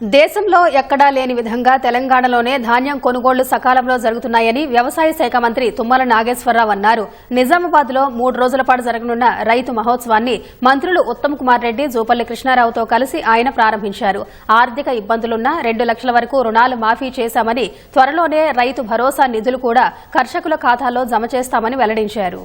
దేశంలో ఎక్కడా లేని విధంగా తెలంగాణలోనే ధాన్యం కొనుగోళ్ళు సకాలంలో జరుగుతున్నాయని వ్యవసాయ శాఖ మంత్రి తుమ్మల నాగేశ్వరరావు అన్నారు. నిజామాబాద్లో మూడు రోజుల పాటు జరగనున్న రైతు మహోత్సవాన్ని మంత్రులు ఉత్తమ్ కుమార్ రెడ్డి జూపల్లి కృష్ణారావుతో కలిసి ఆయన ప్రారంభించారు. ఆర్థిక ఇబ్బందులున్నా రెండు లక్షల వరకు రుణాలు మాఫీ చేశామని త్వరలోనే రైతు భరోసా నిధులు కూడా కర్షకుల ఖాతాలో జమ చేస్తామని వెల్లడించారు.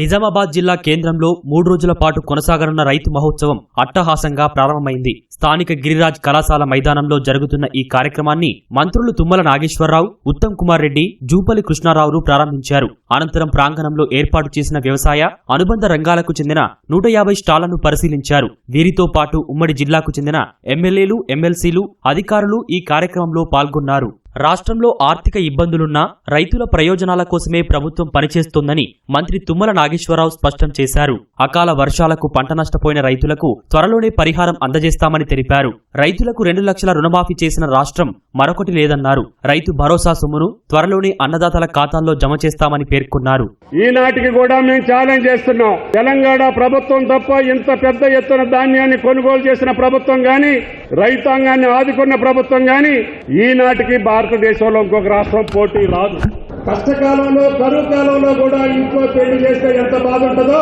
నిజామాబాద్ జిల్లా కేంద్రంలో మూడు రోజుల పాటు కొనసాగనున్న రైతు మహోత్సవం అట్టహాసంగా ప్రారంభమైంది. స్థానిక గిరిరాజ్ కళాశాల మైదానంలో జరుగుతున్న ఈ కార్యక్రమాన్ని మంత్రులు తుమ్మల నాగేశ్వరరావు ఉత్తమ్ కుమార్ రెడ్డి జూపల్లి కృష్ణారావులు ప్రారంభించారు. అనంతరం ప్రాంగణంలో ఏర్పాటు చేసిన వ్యవసాయ అనుబంధ రంగాలకు చెందిన నూట యాభై స్టాళ్ళను పరిశీలించారు. వీరితో పాటు ఉమ్మడి జిల్లాకు చెందిన ఎమ్మెల్యేలు ఎమ్మెల్సీలు అధికారులు ఈ కార్యక్రమంలో పాల్గొన్నారు. రాష్ట్రంలో ఆర్థిక ఇబ్బందులున్నా రైతుల ప్రయోజనాల కోసమే ప్రభుత్వం పనిచేస్తోందని మంత్రి తుమ్మల నాగేశ్వరరావు స్పష్టం చేశారు. అకాల వర్షాలకు పంట నష్టపోయిన రైతులకు త్వరలోనే పరిహారం అందజేస్తామని తెలిపారు. రైతులకు రెండు లక్షల రుణమాఫీ చేసిన రాష్ట్రం మరొకటి లేదన్నారు. రైతు భరోసా సొమ్మును త్వరలోనే అన్నదాతల ఖాతాల్లో జమ చేస్తామని పేర్కొన్నారు. ఈనాటికి కూడా మేము ఛాలెంజ్ చేస్తున్నాం. తెలంగాణ ప్రభుత్వం తప్ప ఇంత పెద్ద ఎత్తున ధాన్యాన్ని కొనుగోలు చేసిన ప్రభుత్వం గాని రైతాంగాన్ని ఆదుకున్న ప్రభుత్వం గాని ఈనాటికి భారతదేశంలో ఇంకొక రాష్ట్రం పోటీ రాదు. కష్టకాలంలో కరువు కాలంలో కూడా ఇంట్లో పెళ్ళి చేస్తే ఎంత బాధ ఉంటుందో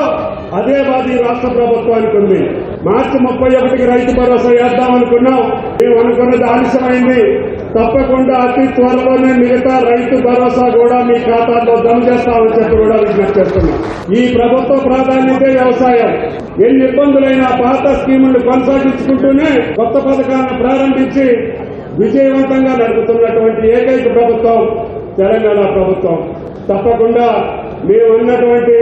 అదే బాధ ఈ రాష్ట్ర ప్రభుత్వానికి ఉంది మార్చి ముప్పై ఒకటికి రైతు భరోసా వేద్దాం అనుకున్నాం. మేము అనుకున్నది ఆలస్యమైంది. తప్పకుండా అతి త్వరలోనే మిగతా రైతు భరోసా కూడా మీ ఖాతాలో జమ చేస్తామని చెప్పి కూడా విజ్ఞప్తి చేస్తున్నాం. ఈ ప్రభుత్వ ప్రాధాన్యత వ్యవసాయం. ఎన్ని ఇబ్బందులైనా పాత స్కీములు కొనసాగించుకుంటూనే కొత్త పథకాలను ప్రారంభించి విజయవంతంగా నడుపుతున్నటువంటి ఏకైక ప్రభుత్వం తెలంగాణ ప్రభుత్వం. తప్పకుండా మేము ఉన్నటువంటి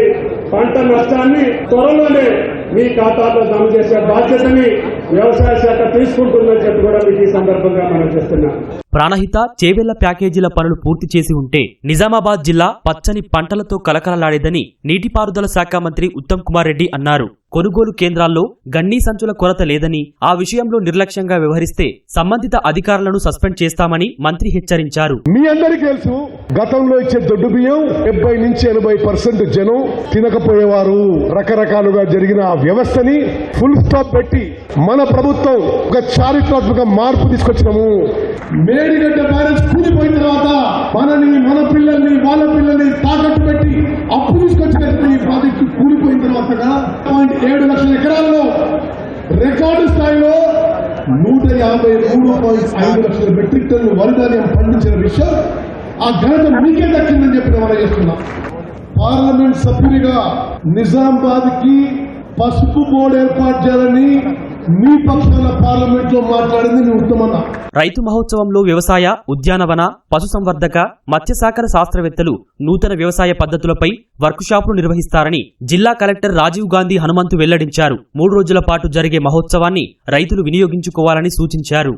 పంట నష్టాన్ని త్వరలోనే మీ ఖాతాలో జమ చేసే బాధ్యతని వ్యవసాయ శాఖ తీసుకుంటుందని చెప్పి కూడా మీకు ఈ సందర్భంగా మనం చేస్తున్నాం ప్రాణహిత చేవెళ్ళ ప్యాకేజీల పనులు పూర్తి చేసి ఉంటే నిజామాబాద్ జిల్లా పచ్చని పంటలతో కలకలలాడేదని నీటిపారుదల శాఖ మంత్రి ఉత్తమ్ కుమార్ రెడ్డి అన్నారు. కొనుగోలు కేంద్రాల్లో గన్నీ సంచుల కొరత లేదని ఆ విషయంలో నిర్లక్ష్యంగా వ్యవహరిస్తే సంబంధిత అధికారులను సస్పెండ్ చేస్తామని మంత్రి హెచ్చరించారు. మీ అందరికీ తెలుసు గతంలో ఇచ్చే దొడ్డు బియ్యం డెబ్బై నుంచి ఎనభై పర్సెంట్ జనం తినకపోయేవారు. రకరకాలుగా జరిగిన ఆ వ్యవస్థని ఫుల్ స్టాప్ పెట్టి మన ప్రభుత్వం ఒక చారిత్రాత్మక మార్పు తీసుకొచ్చినాము. మేడిగడ్డ బ్యారేజ్ కూలిపోయిన తర్వాత మనని మన పిల్లల్ని వాళ్ళ పిల్లల్ని తాకట్టు పెట్టి అప్పు తీసుకొచ్చినటువంటి ఈ ప్రాజెక్టు కూలిపోయిన తర్వాత ఏడు లక్షల ఎకరాల్లో రికార్డు స్థాయిలో నూట యాభై మూడు పాయింట్ ఐదు లక్షల మెట్రిక్ టన్ను వరిధాన్యం పండించిన విషయం ఆ ఘనత మీకే దక్కిందని చెప్పి మనం చేస్తున్నాం. పార్లమెంట్ సభ్యునిగా నిజామాబాద్కి పసుపు బోర్డు ఏర్పాటు చేయాలని మీ పక్షాన పార్లమెంట్లో మాట్లాడింది మీ ఉత్తమన్నా రైతు మహోత్సవంలో వ్యవసాయ ఉద్యానవన పశుసంవర్ధక మత్స్యశాఖల శాస్త్రవేత్తలు నూతన వ్యవసాయ పద్ధతులపై వర్కుషాపులు నిర్వహిస్తారని జిల్లా కలెక్టర్ రాజీవ్ గాంధీ హనుమంతు వెల్లడించారు. మూడు రోజుల పాటు జరిగే మహోత్సవాన్ని రైతులు వినియోగించుకోవాలని సూచించారు.